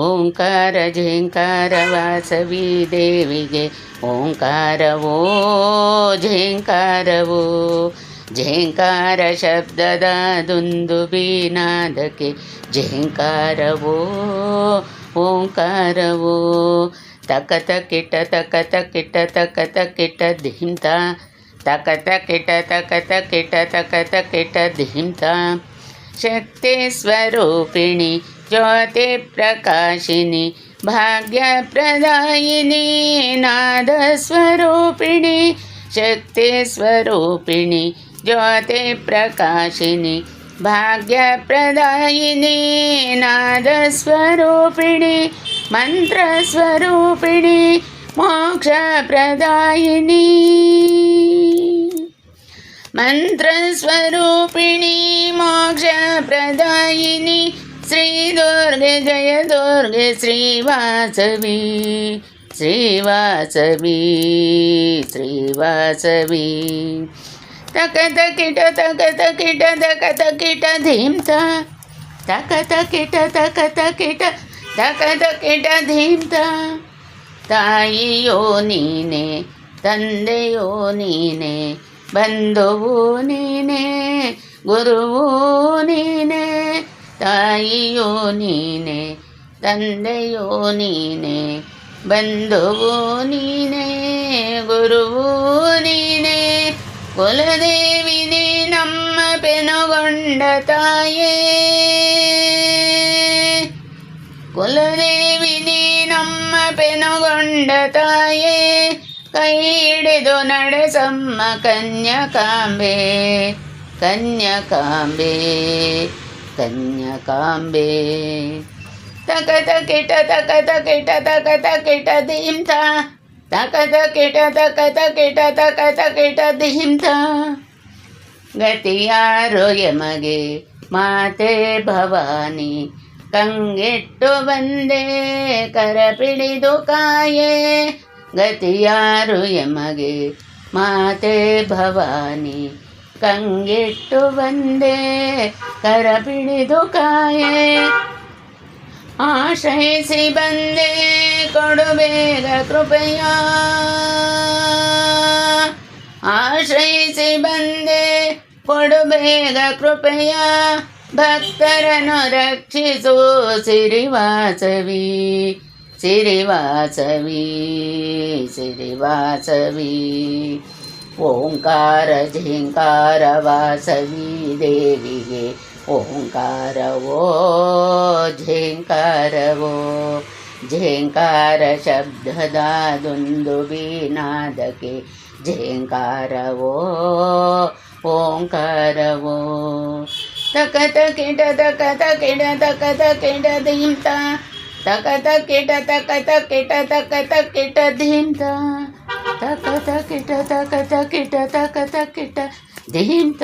ಓಂಕಾರ ಝೇಂಕಾರ ವಾಸವಿ ದೇವಿಗೆ ಓಂಕಾರವೋ ಝೇಂಕಾರವೋ ಝೇಂಕಾರ ಶಬ್ದದ ದುಂದುಬಿ ನಾದಕ್ಕೆ ಝೇಂಕಾರವೋ ಓಂಕಾರವೋ ತಕತ ಕಿಟ ತಕತ ಕಿಟ ತಕತ ಕಿಟ ಧಿಂತ ತಕತ ಕಿಟ ತಕತ ಕಿಟ ತಕತ ಕಿಟ ಧಿಂತ ಶಕ್ತಿ ಸ್ವರೂಪಿಣಿ ज्योतिप्रकाशिनि भाग्यप्रदायिनि नादस्वरूपिणि शक्तिस्वरूपिणि ज्योतिप्रकाशिनि भाग्यप्रदायिनि नादस्वरूपिणि मन्त्रस्वरूपिणि मोक्षप्रदायिनी मन्त्रस्वरूपिणि मोक्षप्रदायिनि श्रीदुर्गे जय दुर्गे श्रीवासवी श्रीवासवी श्रीवासवी तकत kit तकत kit तकत kit धीमता तकत kit तकत kit तकत kit धीमता ತಾಯಿಯೋ ನೀನೆ ತಂದೆಯೋ ನೀನೆ ಬಂಧುವು ನೀನೆ ಗುರುವು ನೀನೆ ತಾಯಿಯೋ ನೀನೆ ತಂದೆಯೋ ನೀನೆ ಬಂಧುವು ನೀನೆ ಗುರುವು ನೀನೆ ಕುಲದೇವಿ ನೀ ನಮ್ಮ ಪೆನುಗೊಂಡ ತಾಯೇ ಕುಲದೇವಿ ನೀ ನಮ್ಮ ಪೆನುಗೊಂಡ ತಾಯೇ ಕೈ ಹಿಡಿದು ನಡೆಸಮ್ಮ ಕನ್ಯಕಾಂಬೆ ಕನ್ಯಕಾಂಬೆ ಕನ್ಯಕಾಂಬೆ ತಕತ ಕಿಟ ತಕತ ಕಿಟ ತಕತ ಕಿಟ ಧೀಂತ ತಕತ ಕಿಟ ತಕತ ಕಿಟ ತಕತ ಕಿಟ ಧೀಂತ ಗತಿಯಾರು ಯಮಗೆ ಮಾತೆ ಭವಾನಿ ಕಂಗೆಟ್ಟು ಬಂದೆ ಕರ ಪಿಡಿದು ಕಾಯೆ ಗತಿಯಾರು ಯಮಗೆ ಮಾತೆ ಭವಾನಿ ಕಂಗೆಟ್ಟು ಬಂದೆ ಕರ ಪಿಡಿದು ಕಾಯೆ ಆಶ್ರಯಿಸಿ ಬಂದೆ ಕೊಡು ಬೇಗ ಕೃಪೆಯ ಆಶ್ರಯಿಸಿ ಬಂದೆ ಕೊಡು ಬೇಗ ಕೃಪೆಯ ಭಕ್ತರನ್ನು ರಕ್ಷಿಸು ಸಿರಿವಾಸವಿ ಸಿರಿವಾಸವಿ ಸಿರಿವಾಸವಿ ಓಂಕಾರ ಝೇಂಕಾರ ವಾಸವಿ ದೇವಿಗೆ ಓಂಕಾರವೋ ಝೇಂಕಾರವೋ ಝೇಂಕಾರ ಶಬ್ದದ ದುಂದುಬಿ ನಾದಕ್ಕೆ ಝೇಂಕಾರವೋ ಓಂಕಾರವೋ ತಕತ ಕಿಟ ತಕತ ಕಿಡ ತಕತ ಕಿಡ ಧೀಂತ ತಕತ ಕಿಟ ತಕತ ಕಿಟ ತಕತ ಕಿಟ ಧೀಂತ ತಕತ ಕಿಟ ತಕತ ಕಿಟ ತಕತ ಕಿಟ ಧೀಂತ